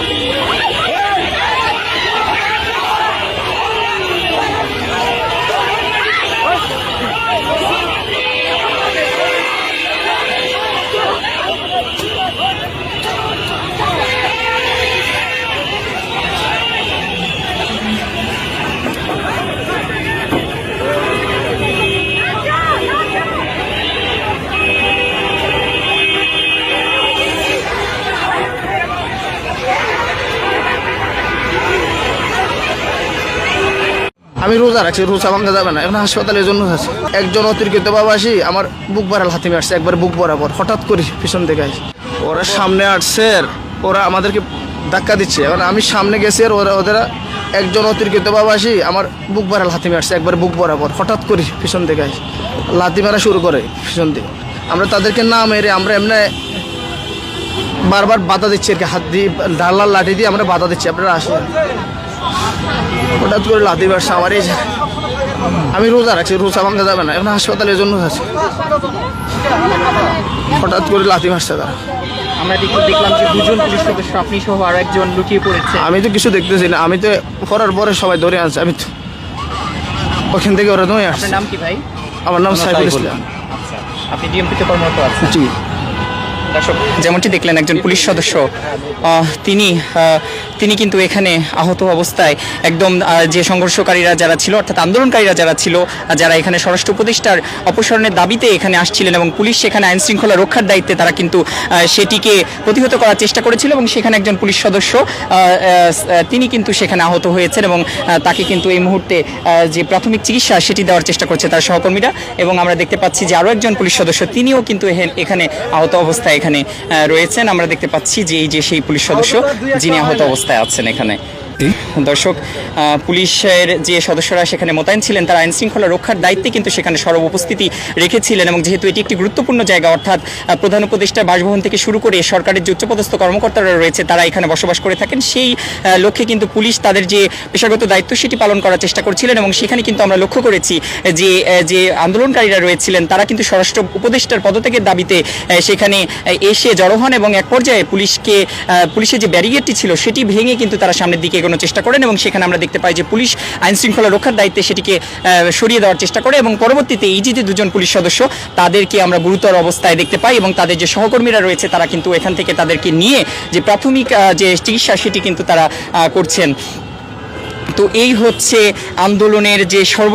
Stop! আমি রোজা রাখছি, রোজা ভাঙা যাবে না। এখন হাসপাতালের জন্য আছে। একজন অতিরিক্ত বাবা আসি, আমার বুক বাড়াল হাতিমে আসছে একবার বুক বরাবর। হঠাৎ করে পিছন থেকে আসি। ওরা সামনে আসছে ওরা আমাদেরকে ধাক্কা দিচ্ছে। এখন আমি সামনে গেছি, আর ওরা ওদের একজন অতিরিক্ত বাবা আসি, আমার বুক বাড়াল হাতিমে আসছে একবার বুক বরাবর। হঠাৎ করে পিছন থেকে আসি। লাথি মারা শুরু করে পিছন থেকে। আমরা তাদেরকে না মেরে আমরা এমনি বারবার বাধা দিচ্ছি, আর কি। হাত দিয়ে ডাল্লার লাঠি দিয়ে আমরা বাধা দিচ্ছি। আপনারা আসেন। হঠাৎ করে লাথি বাড়ছে আমার এই আমি রোজা রাখছি রোজা ভাঙা যাবে না এখন হাসপাতালের জন্য আছে হঠাৎ করে লাথি মারছে তারা। আমরা দেখলাম যে দুজন পুলিশ সদস্য আপনি সহ আরও একজন লুকিয়ে পড়েছে। আমি তো কিছু দেখতেছি না আমি তো পড়ার পরে সবাই ধরে আনছে আমি তো ওখান থেকে ওরা ধরে আসছে। নাম কি ভাই? আমার নাম সাইফুল ইসলাম। আচ্ছা আপনি ডিএমপিতে কর্মরত আছেন? জি। দর্শক যেমনটি দেখলেন একজন পুলিশ সদস্য তিনি তিনি কিন্তু এখানে আহত অবস্থায় একদম যে সংঘর্ষকারীরা যারা ছিল অর্থাৎ আন্দোলনকারীরা যারা ছিল যারা এখানে স্বরাষ্ট্র উপদেষ্টার অপসারণের দাবিতে এখানে আসছিলেন এবং পুলিশ সেখানে আইন শৃঙ্খলা রক্ষার দায়িত্বে তারা কিন্তু সেটিকে প্রতিহত করার চেষ্টা করেছিল এবং সেখানে একজন পুলিশ সদস্য তিনি কিন্তু সেখানে আহত হয়েছেন এবং তাকে কিন্তু এই মুহূর্তে যে প্রাথমিক চিকিৎসা সেটি দেওয়ার চেষ্টা করছে তার সহকর্মীরা এবং আমরা দেখতে পাচ্ছি যে আরও একজন পুলিশ সদস্য তিনিও কিন্তু এখানে আহত অবস্থায় এখানে রয়েছেন। আমরা দেখতে পাচ্ছি যে এই যে সেই পুলিশ সদস্য যিনি আহত অবস্থায় আছেন এখানে। দর্শক পুলিশের যে সদস্যরা সেখানে মোতায়েন ছিলেন, তারা আইন শৃঙ্খলা রক্ষার দায়িত্বে কিন্তু সেখানে সরব উপস্থিতি রেখেছিলেন এবং যেহেতু এটি একটি গুরুত্বপূর্ণ জায়গা, অর্থাৎ প্রধান উপদেষ্টা বাসভবন থেকে শুরু করে সরকারের যে উচ্চপদস্থ কর্মকর্তারা রয়েছে, তারা এখানে বসবাস করে থাকেন। সেই লক্ষ্যে কিন্তু পুলিশ তাদের যে পেশাগত দায়িত্ব সেটি পালন করার চেষ্টা করছিলেন এবং সেখানে কিন্তু আমরা লক্ষ্য করেছি, যে যে আন্দোলনকারীরা রয়েছিলেন, তারা কিন্তু স্বরাষ্ট্র উপদেষ্টার পদত্যাগের দাবিতে সেখানে এসে জড়ো হন এবং এক পর্যায়ে পুলিশকে পুলিশের যে ব্যারিগেডটি ছিল সেটি ভেঙে কিন্তু তারা সামনের দিকে এগোনোর চেষ্টা করেন এবং সেখানে আমরা দেখতে পাই যে পুলিশ আইন শৃঙ্খলা রক্ষার দায়িত্বে সেটিকে সরিয়ে দেওয়ার চেষ্টা করে এবং পরবর্তীতে এই যে দুজন পুলিশ সদস্য তাদেরকে আমরা গুরুতর অবস্থায় দেখতে পাই এবং তাদের যে সহকর্মীরা রয়েছে তারা কিন্তু এখান থেকে তাদেরকে নিয়ে যে প্রাথমিক যে চিকিৎসা সেটি কিন্তু তারা করছেন। তো এই হচ্ছে আন্দোলনের যে সর্ব